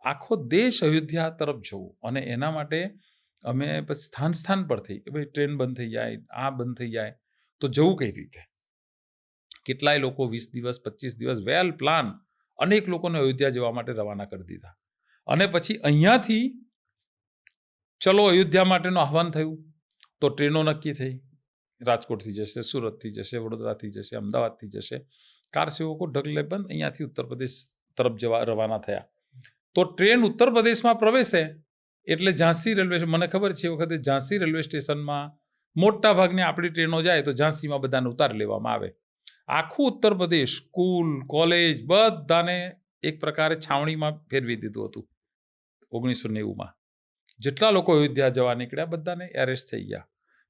આખો દેશ અયોધ્યા તરફ જવું અને એના માટે અમે પછી સ્થાન સ્થાન પરથી કે ભાઈ ટ્રેન બંધ થઈ જાય, આ બંધ થઈ જાય, તો જવું કઈ રીતે? કેટલાય લોકો વીસ દિવસ, પચીસ દિવસ, વેલ પ્લાન, અનેક લોકોને અયોધ્યા જવા માટે રવાના કરી દીધા. અને પછી અહીંયાથી ચલો અયોધ્યા માટેનું આહવાન થયું, તો ટ્રેનો નક્કી થઈ. રાજકોટથી જશે, સુરતથી જશે, વડોદરાથી જશે, અમદાવાદથી જશે. કાર સેવકો ઢગલે બંધ અહીંયાથી ઉત્તર પ્રદેશ તરફ જવા રવાના થયા. તો ટ્રેન ઉત્તર પ્રદેશમાં પ્રવેશે એટલે ઝાંસી રેલવે મને ખબર છે એ વખતે ઝાંસી રેલવે સ્ટેશનમાં મોટા ભાગની આપણી ટ્રેનો જાય તો ઝાંસીમાં બધાને ઉતારી લેવામાં આવે. આખું ઉત્તર પ્રદેશ, સ્કૂલ, કોલેજ બધાને એક પ્રકારે છાવણીમાં ફેરવી દીધું હતું ઓગણીસો નેવુંમાં. જેટલા લોકો અયોધ્યા જવા નીકળ્યા બધાને એરેસ્ટ થઈ ગયા.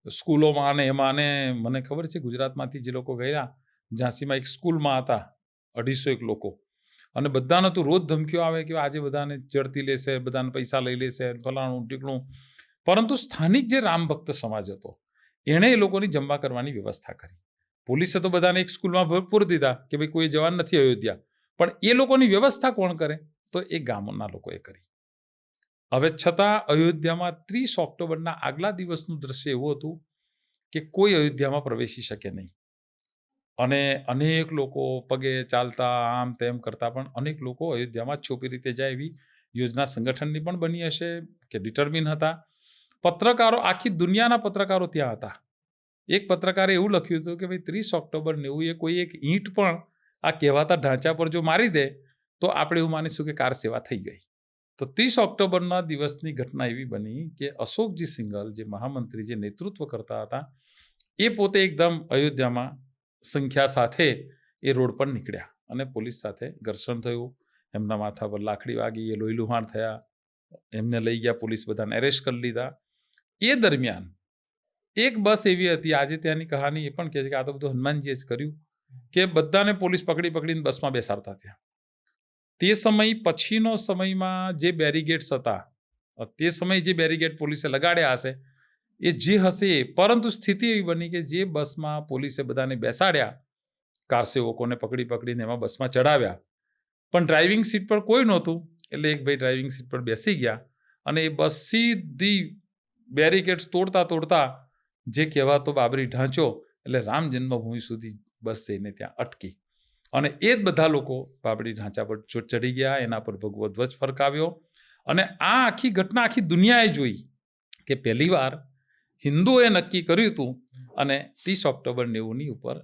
સ્કૂલોમાં અને એમાં અને મને ખબર છે ગુજરાતમાંથી જે લોકો ગયા ઝાંસીમાં એક સ્કૂલમાં હતા અઢીસો એક લોકો. અને બધાને તો રોજ ધમકીઓ આવે કે આજે બધાને ચડતી લેશે, બધાને પૈસા લઈ લેશે, ફલાણું ટીકણું પરંતુ સ્થાનિક જે રામ ભક્ત સમાજ હતો, એણે એ લોકોની જમવા કરવાની વ્યવસ્થા કરી. પોલીસે તો બધાને એક સ્કૂલમાં ભરપૂર દીધા કે ભાઈ કોઈ જવાન નથી અયોધ્યા. પણ એ લોકોની વ્યવસ્થા કોણ કરે? તો એ ગામના લોકોએ કરી. હવે છતાં અયોધ્યામાં ત્રીસ ઓક્ટોબરના આગલા દિવસનું દ્રશ્ય એવું હતું કે કોઈ અયોધ્યામાં પ્રવેશી શકે નહીં. અને અનેક લોકો પગે ચાલતા, આમ તેમ કરતા પણ અનેક લોકો અયોધ્યામાં છોપી રીતે જાય એવી યોજના સંગઠનની પણ બની હશે કે ડિટર્મિન હતા. પત્રકારો, આખી દુનિયાના પત્રકારો ત્યાં હતા. એક પત્રકારે એવું લખ્યું હતું કે ભાઈ, ત્રીસ ઓક્ટોબર નેવું એ કોઈ એક ઈંટ પણ આ કહેવાતા ઢાંચા પર જો મારી દે, તો આપણે એવું માનીશું કે કાર સેવા થઈ ગઈ. તો ત્રીસ ઓક્ટોબરના દિવસની ઘટના એવી બની કે અશોકજી સિંગલ જે મહામંત્રી જે નેતૃત્વ કરતા હતા, એ પોતે એકદમ અયોધ્યામાં સંખ્યા સાથે એ રોડ પર નીકળ્યા અને પોલીસ સાથે ઘર્ષણ થયું. એમના માથા પર લાકડી વાગી, એ લોહી લુહાણ થયા. એમને લઈ ગયા પોલીસ બધાને એરેસ્ટ કરી લીધા. એ દરમિયાન એક બસ એવી હતી, આજે ત્યાંની કહાની એ પણ કહે છે કે આ તો બધું હનુમાનજીએ જ કર્યું, કે બધાને પોલીસ પકડી પકડીને બસમાં બેસાડતા ત્યાં તે સમય પછીનો સમયમાં જે બેરીગેટ્સ હતા, તે સમયે જે બેરીગેટ પોલીસે લગાડ્યા હશે એ જે હશે, પરંતુ સ્થિતિ એવી બની કે જે બસમાં પોલીસે બધાને બેસાડ્યા, કાર સેવકોને પકડી પકડીને એમાં બસમાં ચડાવ્યા પણ ડ્રાઇવિંગ સીટ પર કોઈ નહોતું, એટલે એક ભાઈ ડ્રાઇવિંગ સીટ પર બેસી ગયા અને એ બસ સીધી બેરીકેડ્સ તોડતા તોડતા જે કહેવાતો બાબરી ઢાંચો, એટલે રામ જન્મભૂમિ સુધી બસ જઈને ત્યાં અટકી. અને એ જ બધા લોકો બાબરી ઢાંચા પર ચડી ગયા, એના પર ભગવો ફરકાવ્યો અને આ આખી ઘટના આખી દુનિયાએ જોઈ કે પહેલીવાર હિન્દુઓએ નક્કી કર્યું હતું અને ત્રીસ ઓક્ટોબર નેવુંની ઉપર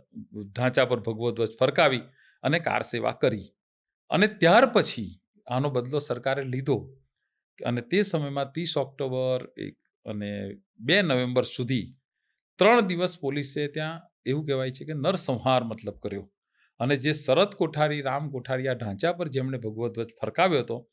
ઢાંચા પર ભગવો ધ્વજ ફરકાવી અને કાર સેવા કરી. અને ત્યાર પછી આનો બદલો સરકારે લીધો. અને તે સમયમાં ત્રીસ ઓક્ટોબર એક અને બે નવેમ્બર સુધી ત્રણ દિવસ પોલીસે ત્યાં એવું કહેવાય છે કે નરસંહાર મતલબ કર્યો. અને જે શરદ કોઠારી, રામ કોઠારી આ ઢાંચા પર જેમણે ભગવદ્વજ ફરકાવ્યો હતો,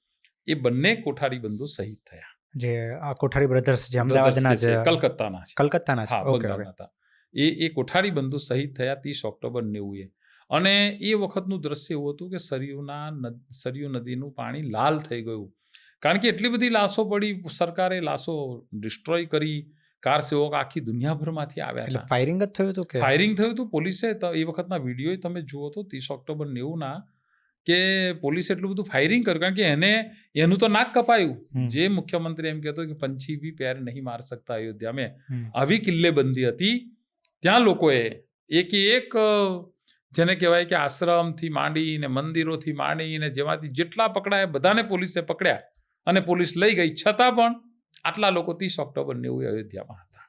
એ બંને કોઠારી બંધુ શહીદ થયા. જે આ કોઠારી બ્રધર્સ જે અમદાવાદના છે, કલકત્તાના છે. કલકત્તાના છે ઓકે હતા. એ એ કોઠારી બંધુ શહીદ થયા ત્રીસ ઓક્ટોબર નેવું એ અને એ વખતનું દ્રશ્ય એવું હતું કે સરયુના સરયુ નદીનું પાણી લાલ થઈ ગયું. કારણ કે એટલી બધી લાશો પડી સરકારે લાશો ડિસ્ટ્રોય કરી કાર સેવક આખી દુનિયાભરમાંથી આવ્યા એટલે ફાયરિંગ જ થયું હતું કે? ફાયરિંગ થયું હતું. પોલીસે તો એ વખતના વીડિયો તમે જુઓ તો ત્રીસ ઓક્ટોબર નેવુંના કે પોલીસ એટલું બધું ફાયરિંગ કર્યું કારણ કે એને એનું તો નાક કપાયું. જે મુખ્યમંત્રી એમ કહેતો કે પંછી બી પેર નહીં માર શકતા અયોધ્યા મેં. આવી કિલ્લેબંધી હતી. ત્યાં લોકોએ એક એક જેને કહેવાય કે આશ્રમથી માંડીને મંદિરોથી માંડીને જેમાંથી જેટલા પકડાયા બધાને પોલીસે પકડ્યા. અને પોલીસ લઈ ગઈ. છતાં પણ આટલા લોકો ત્રીસ ઓક્ટોબર નેવું અયોધ્યામાં હતા.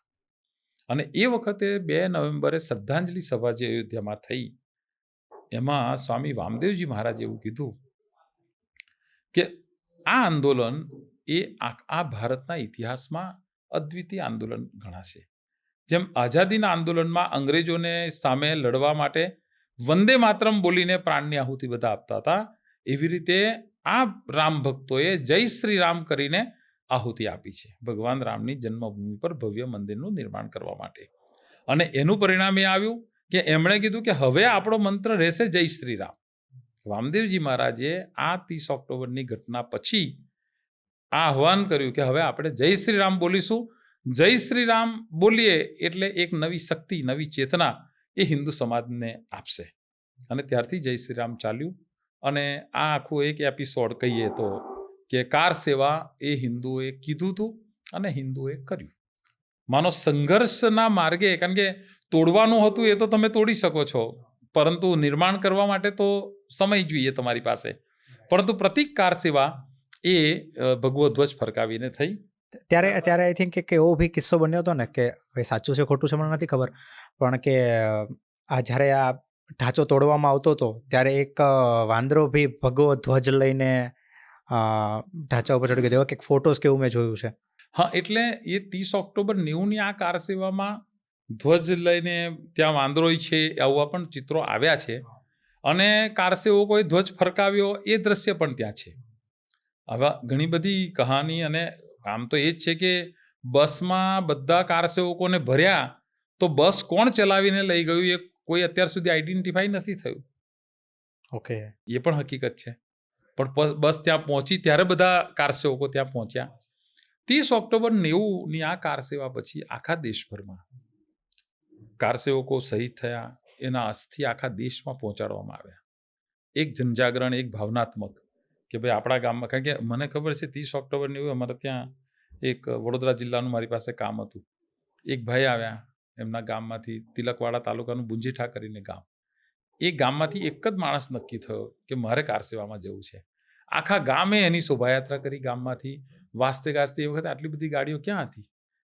અને એ વખતે બે નવેમ્બરે શ્રદ્ધાંજલિ સભા જે અયોધ્યામાં થઈ એમાં સ્વામી વામદેવજી મહારાજે એવું કીધું કે આ આંદોલન એ આ ભારતના ઇતિહાસમાં અદ્વિતીય આંદોલન ગણાશે. જેમ આઝાદીના આંદોલનમાં અંગ્રેજોને સામે લડવા માટે વંદે માતરમ બોલીને પ્રાણની આહુતિ બધા આપતા હતા, એવી રીતે આ રામ ભક્તોએ જય શ્રી રામ કરીને આહુતિ આપી છે, ભગવાન રામની જન્મભૂમિ પર ભવ્ય મંદિરનું નિર્માણ કરવા માટે. અને એનું પરિણામ એ આવ્યું કે એમણે કીધું કે હવે આપણો મંત્ર રહેશે જય શ્રી રામ વામદેવજી મહારાજે આ ત્રીસ ઓક્ટોબરની ઘટના પછી આ આહવાન કર્યું કે હવે આપણે જય શ્રી રામ બોલીશું. જય શ્રી રામ બોલીએ એટલે એક નવી શક્તિ, નવી ચેતના એ હિન્દુ સમાજને આપશે. અને ત્યારથી જય શ્રી રામ ચાલ્યું. અને આ આખું એક એપિસોડ કહીએ તો કે કાર સેવા એ હિન્દુઓએ કીધું હતું અને હિન્દુઓએ કર્યું. માનો સંઘર્ષના માર્ગે કારણ કે તોડવાનું હતું એ તો તમે તોડી શકો છો. પરંતુ નિર્માણ કરવા માટે તો સમય જોઈએ તમારી પાસે. પરંતુ પ્રતિક કાર સેવા એ ભગવો ધ્વજ ફરકાવીને થઈ. ત્યારે ત્યારે આઈ થિંક એક એવો બી કિસ્સો બન્યો હતો ને કે હવે સાચું છે ખોટું છે મને નથી ખબર. પણ કે આ જ્યારે આ ઢાંચો તોડવામાં આવતો હતો ત્યારે એક વાંદરો ભી ભગવો ધ્વજ લઈને ઢાંચા ઉપર ચડી ગયો. એવા કંઈક ફોટોસ કેવું મેં જોયું છે. હા એટલે એ ત્રીસ ઓક્ટોબર નેવુંની આ કાર સેવામાં ધ્વજ લઈને ત્યાં વાંદરોય છે આવા પણ ચિત્રો આવ્યા છે. અને કારસેવો કોઈ ધ્વજ ફરકાવ્યો એ દ્રશ્ય પણ ત્યાં છે. આવા ઘણી બધી કહાની અને આમ તો એ જ છે કે બસમાં બધા કારસેવકોને ભર્યા તો બસ કોણ ચલાવીને લઈ ગયું એ કોઈ અત્યાર સુધી આઈડેન્ટિફાઈ નથી થયું. ઓકે. એ પણ હકીકત છે. પણ બસ ત્યાં પહોંચી ત્યારે બધા કારસેવકો ત્યાં પહોંચ્યા. ત્રીસ ઓક્ટોબર નેવુંની આ કાર સેવા પછી આખા દેશભરમાં કાર સેવકો શહીદ થયા, એના અસ્થિ આખા દેશમાં પહોંચાડવામાં આવ્યા. એક જનજાગરણ, એક ભાવનાત્મક કે ભાઈ આપણા ગામમાં, કારણ કે મને ખબર છે ત્રીસ ઓક્ટોબરની એવું અમારે ત્યાં એક વડોદરા જિલ્લાનું મારી પાસે કામ હતું. એક ભાઈ આવ્યા, એમના ગામમાંથી તિલકવાડા તાલુકાનું બુંજીઠા કરીને ગામ. એ ગામમાંથી એક જ માણસ નક્કી થયો કે મારે કાર સેવામાં જવું છે. આખા ગામે એની શોભાયાત્રા કરી ગામમાંથી. વાસ્તે ગાસ્તે એ વખતે આટલી બધી ગાડીઓ ક્યાં હતી?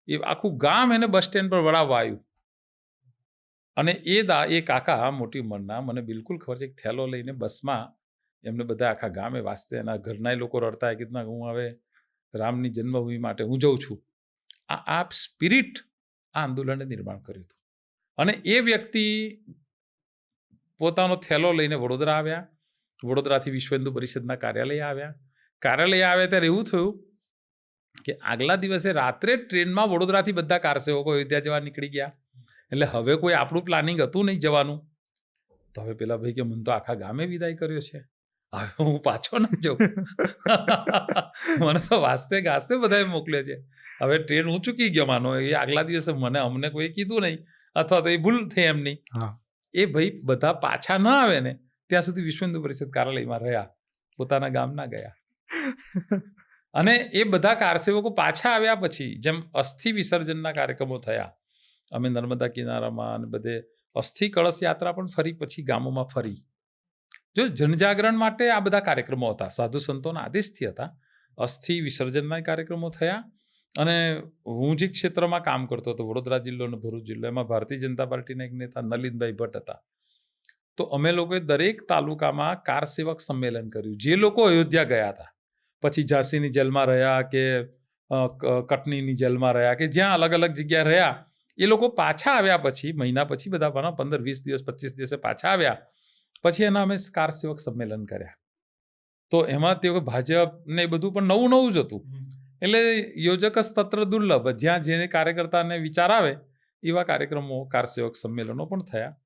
એ આખું ગામ એને બસ સ્ટેન્ડ પર વળાવવા આવ્યું. અને એ દા, એ કાકા મોટી ઉંમરના, મને બિલકુલ ખબર છે એક થેલો લઈને બસમાં એમને બધા આખા ગામે વાંચતે એના ઘરના લોકો રડતા કે ના હું હવે રામની જન્મભૂમિ માટે હું જઉં છું. આ આ સ્પિરિટ આ આંદોલનને નિર્માણ કર્યું હતું. અને એ વ્યક્તિ પોતાનો થેલો લઈને વડોદરા આવ્યા. વડોદરાથી વિશ્વ હિન્દુ પરિષદના કાર્યાલય આવ્યા. કાર્યાલય આવ્યા ત્યારે એવું થયું કે આગલા દિવસે રાત્રે ટ્રેનમાં વડોદરાથી બધા કારસેવકો અયોધ્યા જવા નીકળી ગયા. એટલે હવે કોઈ આપણું પ્લાનિંગ હતું નહીં જવાનું. તો હવે પેલા ભાઈ કે મને તો આખા ગામે વિદાય કર્યો છે. હવે હું પાછો ના જાઉં. મને તો વાસ્તે ગાસ્તે બધાએ મોકલે છે. હવે ટ્રેન હું ચૂકી ગયો માનો એ આગલા દિવસે મને અમને કોઈ કીધું નહીં. અથવા તો એ ભૂલ થઈ એમની. નહીં એ ભાઈ બધા પાછા ના આવે ને ત્યાં સુધી વિશ્વ હિન્દુ પરિષદ કાર્યાલયમાં રહ્યા. પોતાના ગામ ના ગયા. અને એ બધા કારસેવકો પાછા આવ્યા પછી જેમ અસ્થિ વિસર્જનના કાર્યક્રમો થયા અમે નર્મદા કિનારામાં અને બધે અસ્થિ કળશ યાત્રા પણ ફરી પછી ગામોમાં ફરી. જો જનજાગરણ માટે આ બધા કાર્યક્રમો હતા, સાધુ સંતોના આદેશથી હતા, અસ્થિ વિસર્જનના કાર્યક્રમો થયા અને હું જે ક્ષેત્રમાં કામ કરતો હતો, વડોદરા જિલ્લો અને ભરૂચ જિલ્લો, એમાં ભારતીય જનતા પાર્ટીના એક નેતા નલિનભાઈ ભટ્ટ હતા. તો અમે લોકોએ દરેક તાલુકામાં કાર સેવક સંમેલન કર્યું. જે લોકો અયોધ્યા ગયા હતા, પછી ઝાંસીની જેલમાં રહ્યા કે કટનીની જેલમાં રહ્યા કે જ્યાં અલગ અલગ જગ્યાએ રહ્યા એ લોકો પાછા આવ્યા પછી મહિના પછી બધા પંદર વીસ દિવસ પચીસ દિવસે પાછા આવ્યા. પછી એના અમે કાર સેવક સંમેલન કર્યા. તો એમાં તેઓ ભાજપ ને એ બધું પણ નવું નવું જ હતું. એટલે યોજક તત્ર દુર્લભ. જ્યાં જેને કાર્યકર્તાને વિચાર આવે એવા કાર્યક્રમો કાર સેવક સંમેલનો પણ થયા.